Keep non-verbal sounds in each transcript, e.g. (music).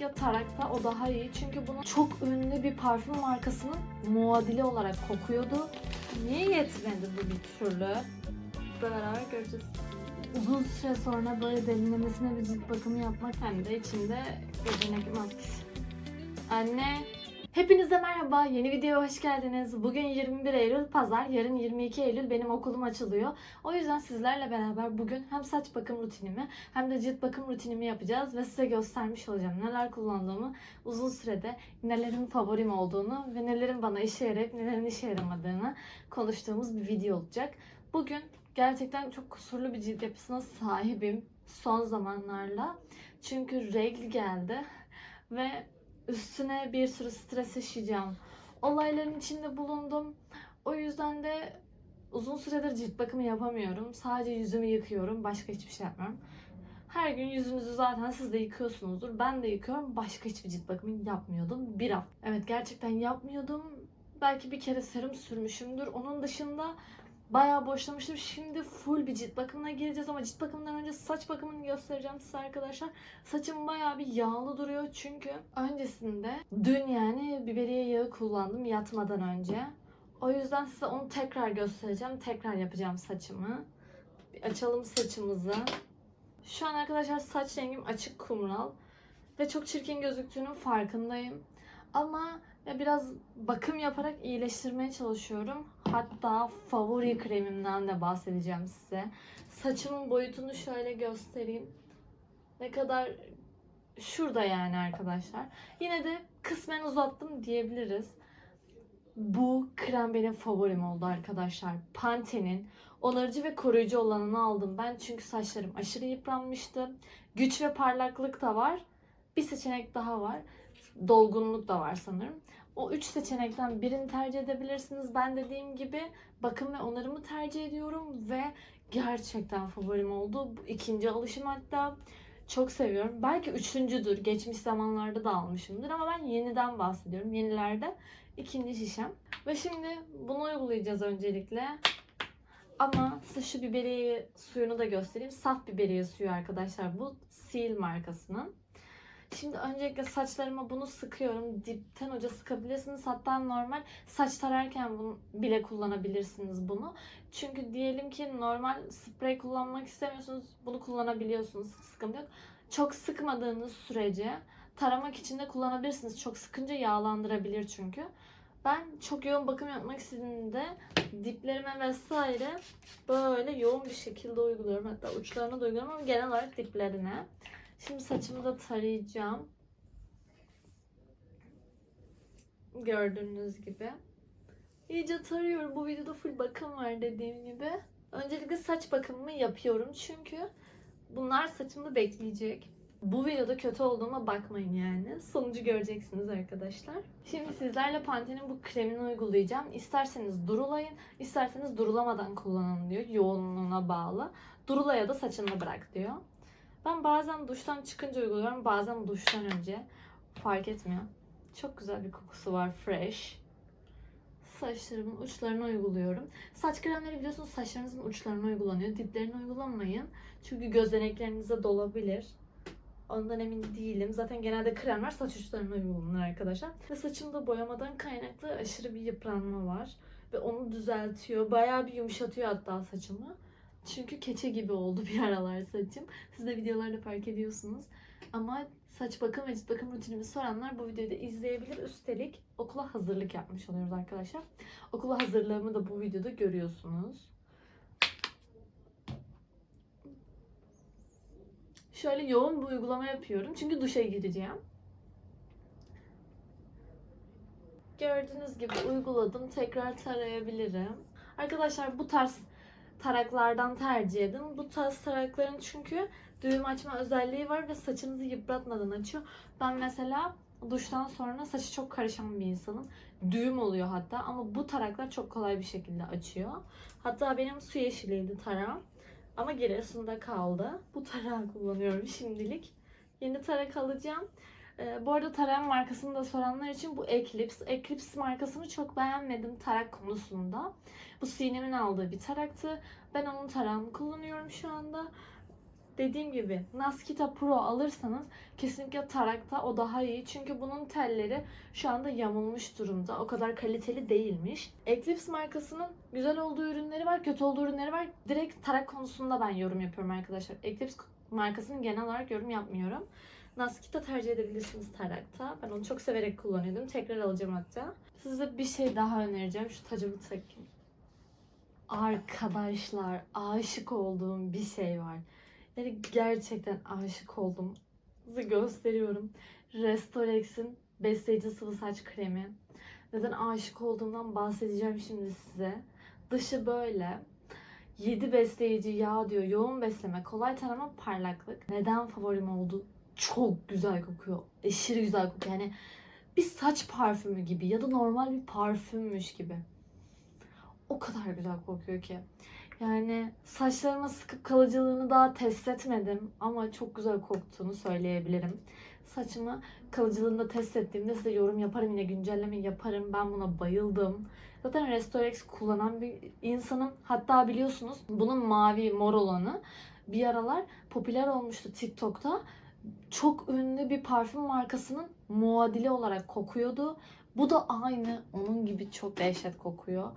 Ya tarakta o daha iyi çünkü bunun çok ünlü bir parfüm markasının muadili olarak kokuyordu. Niye yetmedi bu bir türlü? Beraber göreceğiz. Uzun süre sonra böyle derinlemesine bir cilt bakımı yapmak hem de içinde gözenek maskesi. Anne! Hepinize merhaba, yeni videoya hoş geldiniz. Bugün 21 Eylül Pazar, yarın 22 Eylül benim okulum açılıyor. O yüzden sizlerle beraber bugün hem saç bakım rutinimi hem de cilt bakım rutinimi yapacağız ve size göstermiş olacağım neler kullandığımı, uzun sürede nelerin favorim olduğunu ve nelerin bana işe yarayıp nelerin işe yaramadığını konuştuğumuz bir video olacak. Bugün gerçekten çok kusurlu bir cilt yapısına sahibim son zamanlarla. Çünkü regl geldi ve üstüne bir sürü stres yaşayacağım. Olayların içinde bulundum. O yüzden de uzun süredir cilt bakımı yapamıyorum. Sadece yüzümü yıkıyorum. Başka hiçbir şey yapmıyorum. Her gün yüzünüzü zaten siz de yıkıyorsunuzdur. Ben de yıkıyorum. Başka hiçbir cilt bakımı yapmıyordum. Bir hafta. Evet gerçekten yapmıyordum. Belki bir kere serum sürmüşümdür. Onun dışında bayağı boşlamıştım. Şimdi full bir cilt bakımına gireceğiz ama cilt bakımından önce saç bakımını göstereceğim size arkadaşlar. Saçım bayağı bir yağlı duruyor çünkü öncesinde dün yani biberiye yağı kullandım yatmadan önce. O yüzden size onu tekrar göstereceğim. Tekrar yapacağım saçımı. Bir açalım saçımızı. Şu an arkadaşlar saç rengim açık kumral. Ve çok çirkin gözüktüğünün farkındayım. Ama biraz bakım yaparak iyileştirmeye çalışıyorum. Hatta favori kremimden de bahsedeceğim size. Saçımın boyutunu şöyle göstereyim. Ne kadar şurada yani arkadaşlar. Yine de kısmen uzattım diyebiliriz. Bu krem benim favorim oldu arkadaşlar. Pantene'in onarıcı ve koruyucu olanını aldım ben. Çünkü saçlarım aşırı yıpranmıştı. Güç ve parlaklık da var. Bir seçenek daha var. Dolgunluk da var sanırım. O üç seçenekten birini tercih edebilirsiniz. Ben dediğim gibi bakım ve onarımı tercih ediyorum ve gerçekten favorim oldu. Bu ikinci alışım hatta. Çok seviyorum. Belki üçüncüdür. Geçmiş zamanlarda da almışımdır ama ben yeniden bahsediyorum. Yenilerde ikinci şişem. Ve şimdi bunu uygulayacağız öncelikle. Ama size biberiye suyunu da göstereyim. Saf biberiye suyu arkadaşlar. Bu Seal markasının. Şimdi öncelikle saçlarıma bunu sıkıyorum. Dipten uca sıkabilirsiniz. Hatta normal saç tararken bunu bile kullanabilirsiniz bunu. Çünkü diyelim ki normal sprey kullanmak istemiyorsunuz. Bunu kullanabiliyorsunuz. Sıkıntı yok. Çok sıkmadığınız sürece taramak için de kullanabilirsiniz. Çok sıkınca yağlandırabilir çünkü. Ben çok yoğun bakım yapmak istediğimde diplerime vesaire böyle yoğun bir şekilde uyguluyorum. Hatta uçlarına da uyguluyorum ama genel olarak diplerine. Şimdi saçımı da tarayacağım. Gördüğünüz gibi. İyice tarıyorum. Bu videoda full bakım var dediğim gibi. Öncelikle saç bakımımı yapıyorum. Çünkü bunlar saçımda bekleyecek. Bu videoda kötü olduğuma bakmayın yani. Sonucu göreceksiniz arkadaşlar. Şimdi sizlerle Pantene'in bu kremini uygulayacağım. İsterseniz durulayın, isterseniz durulamadan kullanın diyor. Yoğunluğuna bağlı. Durulaya da saçını bırak diyor. Ben bazen duştan çıkınca uyguluyorum, bazen duştan önce. Fark etmiyor. Çok güzel bir kokusu var, fresh. Saçlarımın uçlarına uyguluyorum. Saç kremleri biliyorsunuz saçlarınızın uçlarına uygulanıyor. Diplerine uygulamayın. Çünkü gözeneklerinize dolabilir. Ondan emin değilim. Zaten genelde kremler saç uçlarına uygulanır arkadaşlar. Ve saçımda boyamadan kaynaklı aşırı bir yıpranma var. Ve onu düzeltiyor. Bayağı bir yumuşatıyor hatta saçımı. Çünkü keçe gibi oldu bir aralar saçım. Siz de videolarda fark ediyorsunuz. Ama saç bakım ve cilt bakım rutinimi soranlar bu videoyu da izleyebilir. Üstelik okula hazırlık yapmış oluyoruz arkadaşlar. Okula hazırlığımı da bu videoda görüyorsunuz. Şöyle yoğun bir uygulama yapıyorum. Çünkü duşa gireceğim. Gördüğünüz gibi uyguladım. Tekrar tarayabilirim. Arkadaşlar bu tarz taraklardan tercih edin. Bu tarz tarakların çünkü düğüm açma özelliği var ve saçınızı yıpratmadan açıyor. Ben mesela duştan sonra saçı çok karışan bir insanım. Düğüm oluyor hatta ama bu taraklar çok kolay bir şekilde açıyor. Hatta benim su yeşiliydi tarağım. Ama Giresun'da kaldı. Bu tarağı kullanıyorum şimdilik. Yeni tarak alacağım. Ee, bu arada tarağın markasını da soranlar için bu Eclipse. Eclipse markasını çok beğenmedim tarak konusunda. Bu Sinem'in aldığı bir taraktı. Ben onun tarağını kullanıyorum şu anda. dediğim gibi Naskita Pro alırsanız kesinlikle tarakta o daha iyi. Çünkü bunun telleri şu anda yamulmuş durumda. O kadar kaliteli değilmiş. Eclipse markasının güzel olduğu ürünleri var, kötü olduğu ürünleri var. Direkt tarak konusunda ben yorum yapıyorum arkadaşlar. Eclipse markasının genel olarak yorum yapmıyorum. Naskita tercih edebilirsiniz tarakta. Ben onu çok severek kullanıyordum. Tekrar alacağım hatta. Size bir şey daha önereceğim. Şu tacımı takayım. Arkadaşlar aşık olduğum bir şey var. Yani gerçekten aşık oldum. Size gösteriyorum. Restorex'in besleyici sıvı saç kremi. Neden aşık olduğumdan bahsedeceğim şimdi size. Dışı böyle. 7 besleyici yağ diyor. Yoğun besleme, kolay tarama, parlaklık. Neden favorim oldu? Çok güzel kokuyor. Aşırı güzel kokuyor. Yani bir saç parfümü gibi ya da normal bir parfümmüş gibi. O kadar güzel kokuyor ki. Yani saçlarıma sıkıp kalıcılığını daha test etmedim ama çok güzel koktuğunu söyleyebilirim. Saçımı kalıcılığını da test ettiğimde size yorum yaparım yine güncelleme yaparım. Ben buna bayıldım. Zaten Restorex kullanan bir insanım. Hatta biliyorsunuz bunun mavi mor olanı bir aralar popüler olmuştu TikTok'ta. Çok ünlü bir parfüm markasının muadili olarak kokuyordu. Bu da aynı onun gibi çok dehşet kokuyor.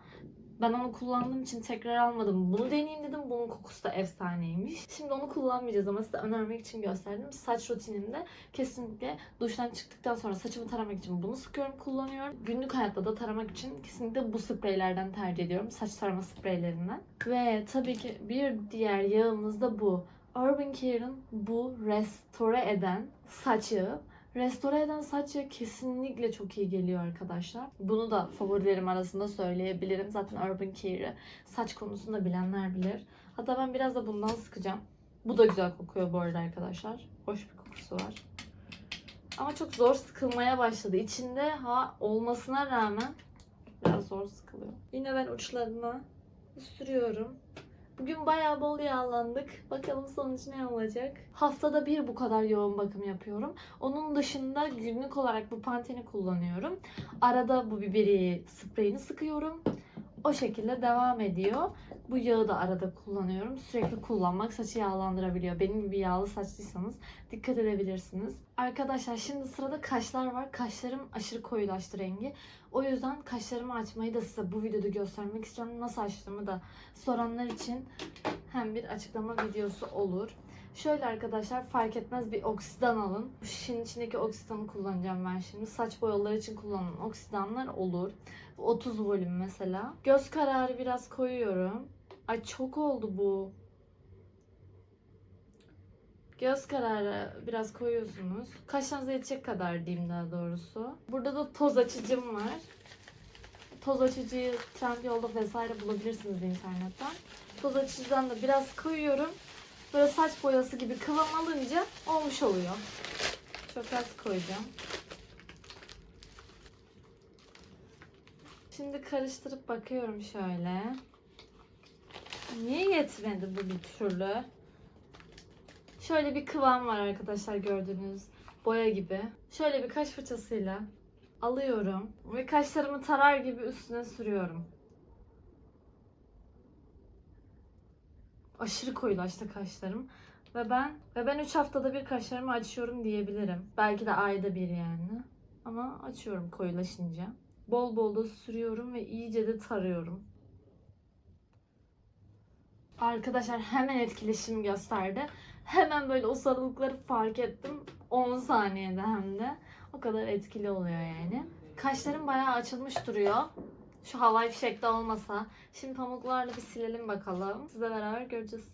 Ben onu kullandığım için tekrar almadım. Bunu deneyeyim dedim. Bunun kokusu da efsaneymiş. Şimdi onu kullanmayacağız ama size önermek için gösterdim. Saç rutinimde kesinlikle duştan çıktıktan sonra saçımı taramak için bunu sıkıyorum, kullanıyorum. Günlük hayatta da taramak için kesinlikle bu spreylerden tercih ediyorum. Saç tarama spreylerinden. Ve tabii ki bir diğer yağımız da bu. Urban Care'ın bu restore eden saç yağı. Restore eden saç yağı kesinlikle çok iyi geliyor arkadaşlar. Bunu da favorilerim arasında söyleyebilirim. Zaten Urban Care'ı saç konusunda bilenler bilir. Hatta ben biraz da bundan sıkacağım. Bu da güzel kokuyor bu arada arkadaşlar. Hoş bir kokusu var. Ama çok zor sıkılmaya başladı. İçinde ha olmasına rağmen biraz zor sıkılıyor. Yine ben uçlarına sürüyorum. Bugün bayağı bol yağlandık. Bakalım sonuç ne olacak. Haftada bir bu kadar yoğun bakım yapıyorum. Onun dışında günlük olarak bu panteni kullanıyorum. Arada bu biberi spreyini sıkıyorum. O şekilde devam ediyor. Bu yağı da arada kullanıyorum. Sürekli kullanmak saçı yağlandırabiliyor. Benim gibi yağlı saçlıysanız dikkat edebilirsiniz. Arkadaşlar şimdi sırada kaşlar var. Kaşlarım aşırı koyulaştı rengi. O yüzden kaşlarımı açmayı da size bu videoda göstermek istiyorum. Nasıl açtığımı da soranlar için hem bir açıklama videosu olur. Şöyle arkadaşlar fark etmez bir oksidan alın. Bu şişenin içindeki oksidanı kullanacağım ben şimdi. Saç boyaları için kullanılan oksidanlar olur. Bu 30 volüm mesela. Göz kararı biraz koyuyorum. Ay çok oldu bu. Göz kararı biraz koyuyorsunuz. Kaşlarınıza yetecek kadar diyeyim daha doğrusu. Burada da toz açıcım var. Toz açıcıyı Trendyol'da vesaire bulabilirsiniz internetten. Toz açıcıdan da biraz koyuyorum. Böyle saç boyası gibi kıvam alınca olmuş oluyor. Çok az koyacağım. Şimdi karıştırıp bakıyorum şöyle. Niye yetmedi bu bir türlü? Şöyle bir kıvam var arkadaşlar gördüğünüz boya gibi. Şöyle bir kaş fırçasıyla alıyorum ve kaşlarımı tarar gibi üstüne sürüyorum. Aşırı koyulaştı kaşlarım. Ve ben ve ben 3 haftada bir kaşlarımı açıyorum diyebilirim. Belki de ayda bir yani. Ama açıyorum koyulaşınca. Bol bol da sürüyorum ve iyice de tarıyorum. Arkadaşlar hemen etkileşim gösterdi. Hemen böyle o sarılıkları fark ettim. 10 saniyede hem de. O kadar etkili oluyor yani. Kaşlarım bayağı açılmış duruyor. Şu havai fişekte olmasa. Şimdi pamuklarla bir silelim bakalım. Sizle beraber göreceğiz.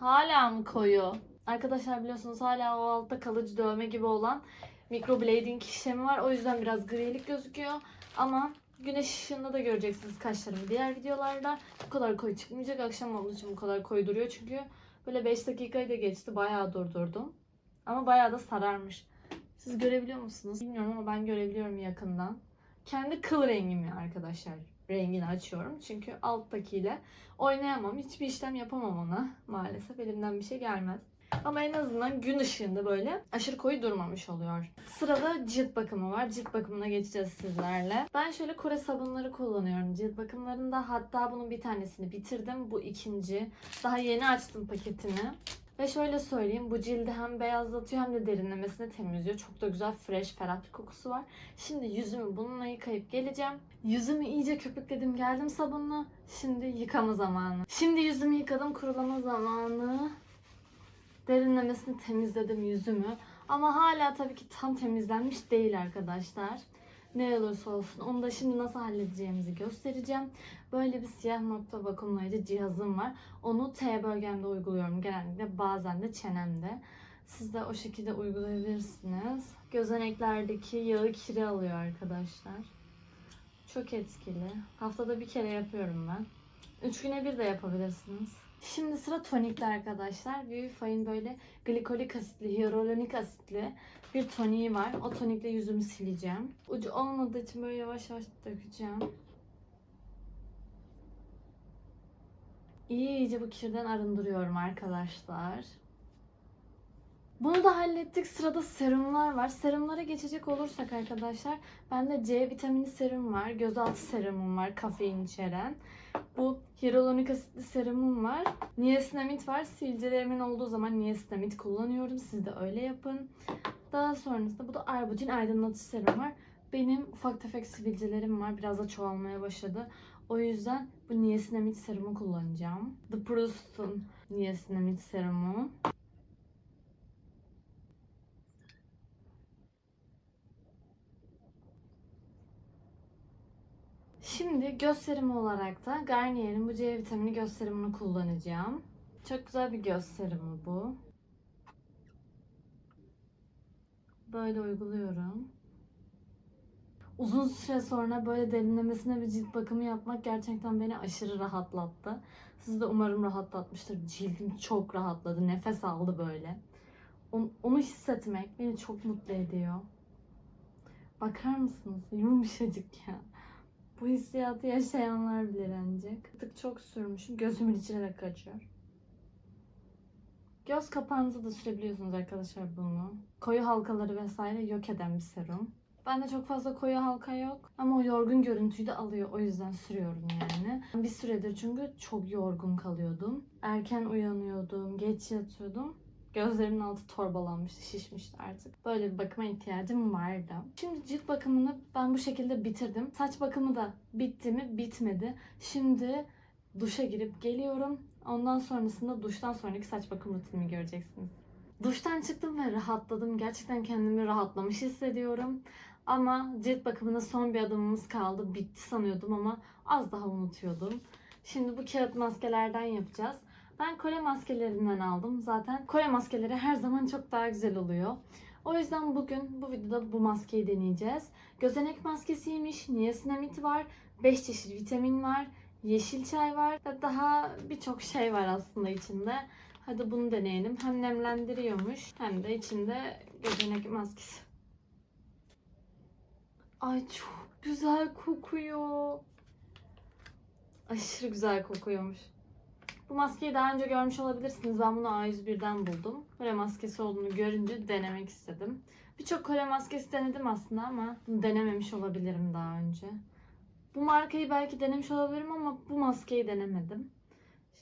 Hala mı koyu? Arkadaşlar biliyorsunuz hala o altta kalıcı dövme gibi olan microblading işlemi var. O yüzden biraz grilik gözüküyor. Ama güneş ışığında da göreceksiniz kaşlarımı diğer videolarda. Bu kadar koyu çıkmayacak. Akşam olduğu için bu kadar koyu duruyor. Çünkü böyle 5 dakikayı da geçti. Bayağı durdurdum. Ama bayağı da sararmış. Siz görebiliyor musunuz? Bilmiyorum ama ben görebiliyorum yakından. Kendi kıl rengimi arkadaşlar rengini açıyorum. Çünkü alttakiyle oynayamam. Hiçbir işlem yapamam ona. Maalesef elimden bir şey gelmez. Ama en azından gün ışığında böyle aşırı koyu durmamış oluyor. Sırada cilt bakımı var. Cilt bakımına geçeceğiz sizlerle. Ben şöyle Kore sabunları kullanıyorum cilt bakımlarında. Hatta bunun bir tanesini bitirdim. Bu ikinci. Daha yeni açtım paketini. Ve şöyle söyleyeyim bu cildi hem beyazlatıyor hem de derinlemesine temizliyor. Çok da güzel fresh ferah bir kokusu var. Şimdi yüzümü bununla yıkayıp geleceğim. Yüzümü iyice köpükledim geldim sabunla. Şimdi yıkama zamanı. Şimdi yüzümü yıkadım kurulama zamanı. Derinlemesine temizledim yüzümü. Ama hala tabii ki tam temizlenmiş değil arkadaşlar. Ne olursa olsun onu da şimdi nasıl halledeceğimizi göstereceğim. Böyle bir siyah nokta vakumlayıcı cihazım var. Onu T bölgemde uyguluyorum genellikle bazen de çenemde. Siz de o şekilde uygulayabilirsiniz. Gözeneklerdeki yağı kiri alıyor arkadaşlar. Çok etkili. Haftada bir kere yapıyorum ben. Üç güne bir de yapabilirsiniz. Şimdi sıra tonikte arkadaşlar. Vivify'in böyle glikolik asitli, hyaluronik asitli bir toniği var. O tonikle yüzümü sileceğim. Ucu olmadığı için böyle yavaş yavaş dökeceğim. İyice bu kirden arındırıyorum arkadaşlar. Bunu da hallettik. Sırada serumlar var. Serumlara geçecek olursak arkadaşlar bende C vitamini serum var. Gözaltı serumum var kafein içeren. Bu hyaluronik asitli serumum var. Niacinamid var. Sivilcelerimin olduğu zaman niacinamid kullanıyorum. Siz de öyle yapın. Daha sonrasında bu da arbutin aydınlatıcı serum var. Benim ufak tefek sivilcelerim var. Biraz da çoğalmaya başladı. O yüzden bu niacinamid serumu kullanacağım. The Proust'un niacinamid serumu. Şimdi göz serumu olarak da Garnier'in bu C vitamini göz serumunu kullanacağım. Çok güzel bir göz serumu bu. Böyle uyguluyorum. Uzun süre sonra böyle derinlemesine bir cilt bakımı yapmak gerçekten beni aşırı rahatlattı. Siz de umarım rahatlatmıştır. Cildim çok rahatladı. Nefes aldı böyle. Onu, onu hissetmek beni çok mutlu ediyor. Bakar mısınız? Yumuşacık ya. Bu hissiyatı yaşayanlar bilir ancak. Tık çok sürmüşüm. Gözümün içine kaçıyor. Göz kapağınıza da sürebiliyorsunuz arkadaşlar bunu. Koyu halkaları vesaire yok eden bir serum. Bende çok fazla koyu halka yok. Ama o yorgun görüntüyü de alıyor. O yüzden sürüyorum yani. Bir süredir çünkü çok yorgun kalıyordum. Erken uyanıyordum, geç yatıyordum. Gözlerimin altı torbalanmıştı, şişmişti artık. Böyle bir bakıma ihtiyacım vardı. Şimdi cilt bakımını ben bu şekilde bitirdim. Saç bakımı da bitti mi? Bitmedi. Şimdi duşa girip geliyorum. Ondan sonrasında duştan sonraki saç bakım rutinimi göreceksiniz. Duştan çıktım ve rahatladım. Gerçekten kendimi rahatlamış hissediyorum. Ama cilt bakımına son bir adımımız kaldı. Bitti sanıyordum ama az daha unutuyordum. Şimdi bu kağıt maskelerden yapacağız. Ben Kore maskelerinden aldım. Zaten Kore maskeleri her zaman çok daha güzel oluyor. O yüzden bugün bu videoda bu maskeyi deneyeceğiz. Gözenek maskesiymiş, niacinamid var, 5 çeşit vitamin var, yeşil çay var ve daha birçok şey var aslında içinde. Hadi bunu deneyelim. Hem nemlendiriyormuş hem de içinde gözenek maskesi. Ay çok güzel kokuyor. Aşırı güzel kokuyormuş. Bu maskeyi daha önce görmüş olabilirsiniz. Ben bunu A101'den buldum. Kore maskesi olduğunu görünce denemek istedim. Birçok Kore maskesi denedim aslında ama bunu denememiş olabilirim daha önce. Bu markayı belki denemiş olabilirim ama bu maskeyi denemedim.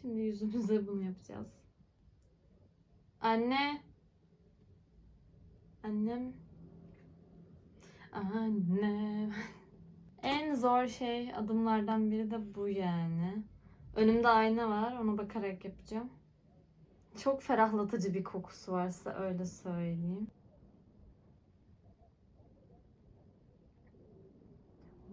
Şimdi yüzümüze bunu yapacağız. Anne. Annem. Annem. (laughs) En zor şey adımlardan biri de bu yani. Önümde ayna var. Ona bakarak yapacağım. Çok ferahlatıcı bir kokusu varsa öyle söyleyeyim.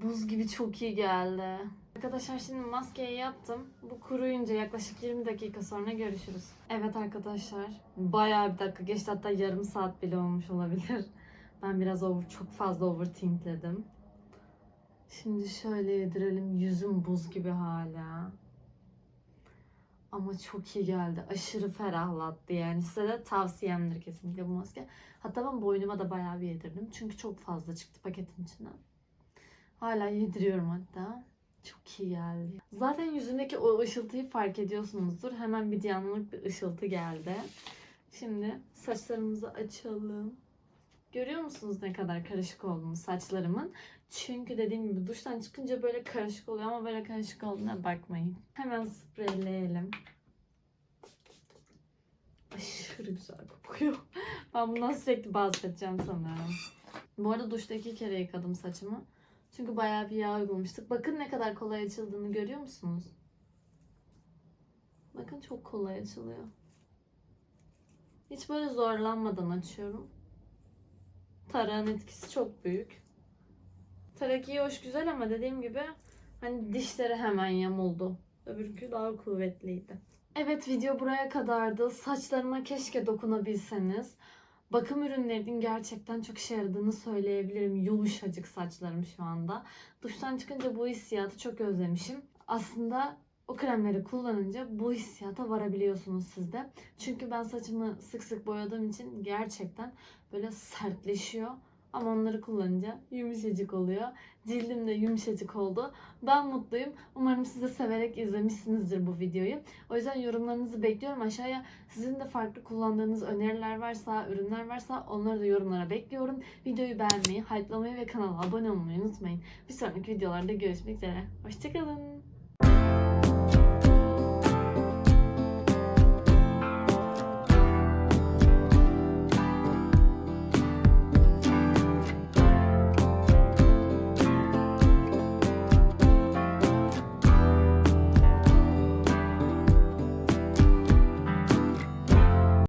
Buz gibi çok iyi geldi. Arkadaşlar şimdi maskeyi yaptım. Bu kuruyunca yaklaşık 20 dakika sonra görüşürüz. Evet arkadaşlar. Bayağı bir dakika geçti hatta yarım saat bile olmuş olabilir. Ben biraz over, çok fazla overthinkledim. Şimdi şöyle yedirelim. Yüzüm buz gibi hala. Ama çok iyi geldi. Aşırı ferahlattı yani. Size de tavsiyemdir kesinlikle bu maske. Hatta ben boynuma da bayağı bir yedirdim. Çünkü çok fazla çıktı paketin içinden. Hala yediriyorum hatta. Çok iyi geldi. Zaten yüzündeki o ışıltıyı fark ediyorsunuzdur. Hemen bir canlılık bir ışıltı geldi. Şimdi saçlarımızı açalım. Görüyor musunuz ne kadar karışık olduğunu saçlarımın? Çünkü dediğim gibi duştan çıkınca böyle karışık oluyor ama böyle karışık olduğuna bakmayın. Hemen spreyleyelim. Aşırı güzel kokuyor. (laughs) Ben bundan sürekli bahsedeceğim sanırım. Bu arada duşta iki kere yıkadım saçımı. Çünkü bayağı bir yağ uygulamıştık. Bakın ne kadar kolay açıldığını görüyor musunuz? Bakın çok kolay açılıyor. Hiç böyle zorlanmadan açıyorum. Tarağın etkisi çok büyük. Tarak iyi hoş güzel ama dediğim gibi hani dişleri hemen yamuldu. Öbürkü daha kuvvetliydi. Evet video buraya kadardı. Saçlarıma keşke dokunabilseniz. Bakım ürünlerinin gerçekten çok işe yaradığını söyleyebilirim. Yumuşacık saçlarım şu anda. Duştan çıkınca bu hissiyatı çok özlemişim. Aslında o kremleri kullanınca bu hissiyata varabiliyorsunuz siz de. Çünkü ben saçımı sık sık boyadığım için gerçekten böyle sertleşiyor. Ama onları kullanınca yumuşacık oluyor. Cildim de yumuşacık oldu. Ben mutluyum. Umarım siz de severek izlemişsinizdir bu videoyu. O yüzden yorumlarınızı bekliyorum. Aşağıya sizin de farklı kullandığınız öneriler varsa, ürünler varsa onları da yorumlara bekliyorum. Videoyu beğenmeyi, hype'lamayı ve kanala abone olmayı unutmayın. Bir sonraki videolarda görüşmek üzere. Hoşçakalın.